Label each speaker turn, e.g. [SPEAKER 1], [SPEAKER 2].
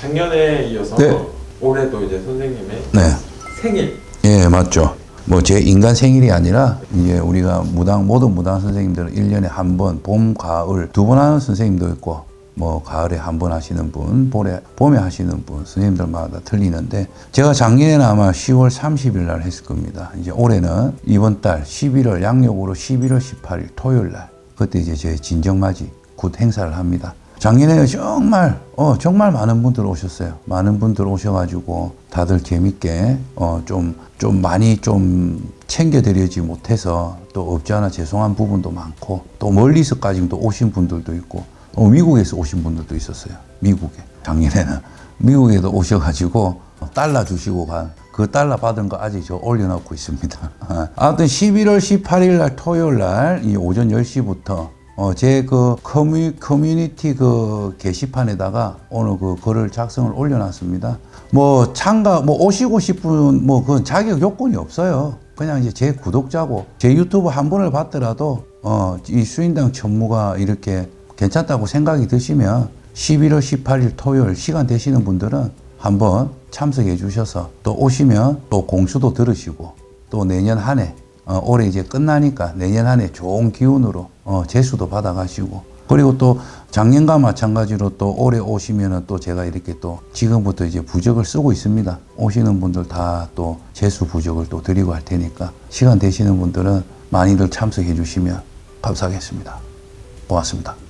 [SPEAKER 1] 작년에 이어서
[SPEAKER 2] 네.
[SPEAKER 1] 올해도 이제 선생님의
[SPEAKER 2] 네.
[SPEAKER 1] 생일
[SPEAKER 2] 예, 맞죠. 뭐 제 인간 생일이 아니라 이제 우리가 무당 모든 무당 선생님들은 1년에 한 번 봄, 가을 두 번 하는 선생님도 있고 뭐 가을에 한 번 하시는 분, 봄에 봄에 하시는 분 선생님들마다 틀리는데 제가 작년에는 아마 10월 30일 날 했을 겁니다. 이제 올해는 이번 달 11월 양력으로 11월 18일 토요일 날 그때 이제 제 진정맞이 굿 행사를 합니다. 작년에는 정말 어 정말 많은 분들 오셨어요. 많은 분들 오셔가지고 다들 재밌게 어좀좀 좀 많이 좀 챙겨드리지 못해서 또 없지 않아 죄송한 부분도 많고 또 멀리서까지 또 오신 분들도 있고 어, 미국에서 오신 분들도 있었어요. 미국에 작년에는 미국에도 오셔가지고 달러 주시고 간 그 달러 받은 거 아직 저 올려놓고 있습니다. 아무튼 11월 18일 날 토요일 날 이 오전 10시부터 어, 제그 커뮤, 커뮤 니티 그 게시판에다가 오늘 그 글을 작성을 올려놨습니다. 뭐 참가, 뭐 오시고 싶은 뭐 그건 자격 요건이 없어요. 그냥 이제 제 구독자고 제 유튜브 한 번을 봤더라도 어, 이 수인당 전무가 이렇게 괜찮다고 생각이 드시면 11월 18일 토요일 시간 되시는 분들은 한번 참석해 주셔서 또 오시면 또 공수도 들으시고 또 내년 한 해 어, 올해 이제 끝나니까 내년 한 해 좋은 기운으로 어, 재수도 받아가시고 그리고 또 작년과 마찬가지로 또 올해 오시면은 또 제가 이렇게 또 지금부터 이제 부적을 쓰고 있습니다. 오시는 분들 다 또 재수 부적을 또 드리고 할 테니까 시간 되시는 분들은 많이들 참석해 주시면 감사하겠습니다. 고맙습니다.